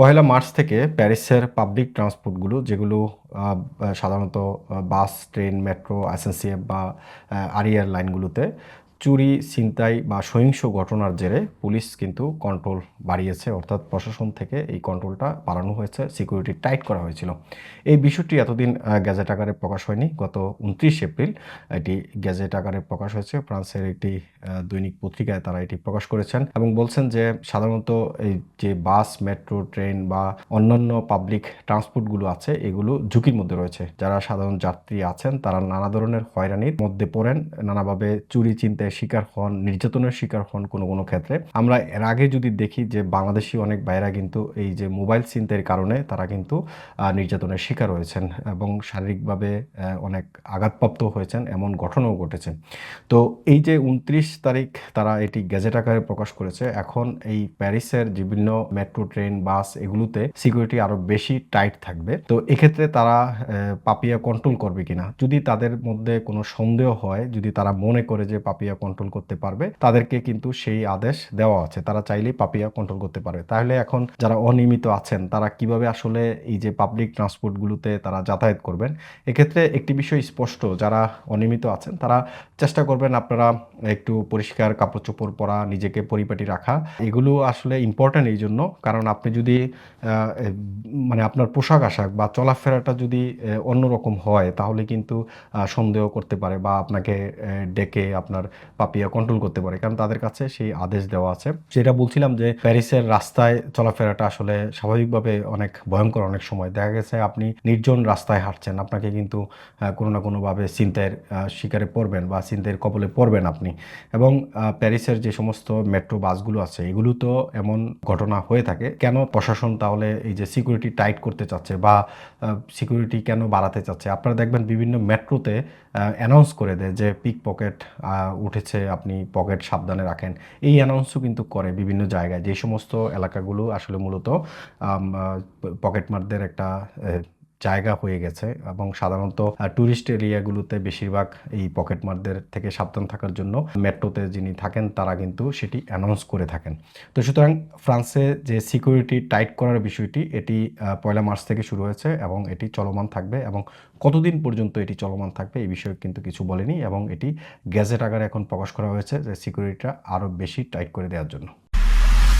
পহেলা March থেকে প্যারিসের public ট্রান্সপোর্টগুলো যেগুলো সাধারণত বাস, ট্রেন মেট্রো এসএনসিএফ বা আরিয়ার লাইনগুলোতে চুরি, ছিনতাই বা সহিংস ঘটনার জেরে পুলিশ কিন্তু কন্ট্রোল বাড়িয়েছে। অর্থাৎ প্রশাসন থেকে এই কন্ট্রোলটা বাড়ানো হয়েছে সিকিউরিটি টাইট করা হয়েছিল। এই বিষয়টি এতদিন গ্যাজেট আকারে প্রকাশ হয়নি। গত উনত্রিশ এপ্রিল এটি গ্যাজেট আকারে প্রকাশ হয়েছে। ফ্রান্সের একটি দৈনিক পত্রিকায় তারা এটি প্রকাশ করেছেন এবং বলছেন যে সাধারণত এই যে বাস মেট্রো ট্রেন বা অন্যান্য পাবলিক ট্রান্সপোর্টগুলো আছে, এগুলো ঝুঁকির মধ্যে রয়েছে। যারা সাধারণ যাত্রী আছেন, তারা নানা ধরনের হয়রানির মধ্যে পড়েন। নানাভাবে চুরি চিন্তায় শিকার হন, নির্যাতনের শিকার হন কোনো কোনো ক্ষেত্রে। আমরা এর আগে যদি দেখি যে বাংলাদেশি অনেক ভাইরা কিন্তু এই যে মোবাইল চিন্তার কারণে তারা কিন্তু নির্যাতনের শিকার হয়েছেন এবং শারীরিকভাবে অনেক আঘাতপ্রাপ্ত হয়েছেন এমন ঘটনাও ঘটেছে। তো এই যে উনত্রিশ তারিখ তারা এটি গ্যাজেট আকারে প্রকাশ করেছে, এখন এই প্যারিসের বিভিন্ন মেট্রো ট্রেন, বাস এগুলোতে সিকিউরিটি আরও বেশি টাইট থাকবে। তো এক্ষেত্রে তারা পাপিয়া কন্ট্রোল করবে কিনা? যদি তাদের মধ্যে কোনো সন্দেহ হয়, যদি তারা মনে করে যে পাপিয়া কন্ট্রোল করতে পারবে, তাদেরকে কিন্তু সেই আদেশ দেওয়া আছে। তারা চাইলেই পাপিয়া কন্ট্রোল করতে পারবে। তাহলে এখন যারা অনিয়মিত আছেন, তারা কীভাবে আসলে এই যে পাবলিক ট্রান্সপোর্টগুলোতে তারা যাতায়াত করবেন? এক্ষেত্রে একটি বিষয় স্পষ্ট, যারা অনিয়মিত আছেন, তারা চেষ্টা করবেন আপনারা একটু পরিষ্কার কাপড় চোপড় পরা, নিজেকে পরিপাটি রাখা। এগুলো আসলে ইম্পর্ট্যান্ট এই জন্য। কারণ আপনি যদি মানে আপনার পোশাক আশাক বা চলাফেরাটা যদি অন্যরকম হয়, তাহলে কিন্তু সন্দেহ করতে পারে বা আপনাকে ডেকে আপনার পাপিয়া কন্ট্রোল করতে পারে। কারণ তাদের কাছে সেই আদেশ দেওয়া আছে। যেটা বলছিলাম যে প্যারিসের রাস্তায় চলাফেরাটা আসলে স্বাভাবিকভাবে অনেক ভয়ঙ্কর অনেক সময়। দেখা গেছে আপনি নির্জন রাস্তায় হাঁটছেন, আপনাকে কিন্তু কোনো না কোনোভাবে চিন্তায়ের শিকারে পড়বেন বা চিন্তায়ের কবলে পড়বেন আপনি। এবং প্যারিসের যে সমস্ত মেট্রো বাসগুলো আছে, এগুলো তো এমন ঘটনা হয়ে থাকে। কেন প্রশাসন তাহলে এই যে সিকিউরিটি টাইট করতে চাচ্ছে বা সিকিউরিটি কেন বাড়াতে চাচ্ছে? আপনারা দেখবেন বিভিন্ন মেট্রোতে অ্যানাউন্স করে দেয় যে পিক পকেট উঠেছে আপনি পকেট সাবধানে রাখেন। এই অ্যানাউন্সও কিন্তু করে বিভিন্ন জায়গায়। যে সমস্ত এলাকাগুলো আসলে মূলত পকেটমারদের একটা জায়গা হয়ে গেছে এবং সাধারণত ট্যুরিস্ট এরিয়াগুলোতে বেশিরভাগ এই পকেটমারদের থেকে সাবধান থাকার জন্য মেট্রোতে যিনি থাকেন, তারা কিন্তু সেটি অ্যানাউন্স করে থাকেন। তো সুতরাং ফ্রান্সে যে সিকিউরিটি টাইট করার বিষয়টি, এটি পয়লা মার্চ থেকে শুরু হয়েছে এবং এটি চলমান থাকবে এবং কতদিন পর্যন্ত এটি চলমান থাকবে এই বিষয়ে কিন্তু কিছু বলেনি এবং এটি গ্যাজেট আকারে এখন প্রকাশ করা হয়েছে যে সিকিউরিটিটা আরও বেশি টাইট করে দেওয়ার জন্য।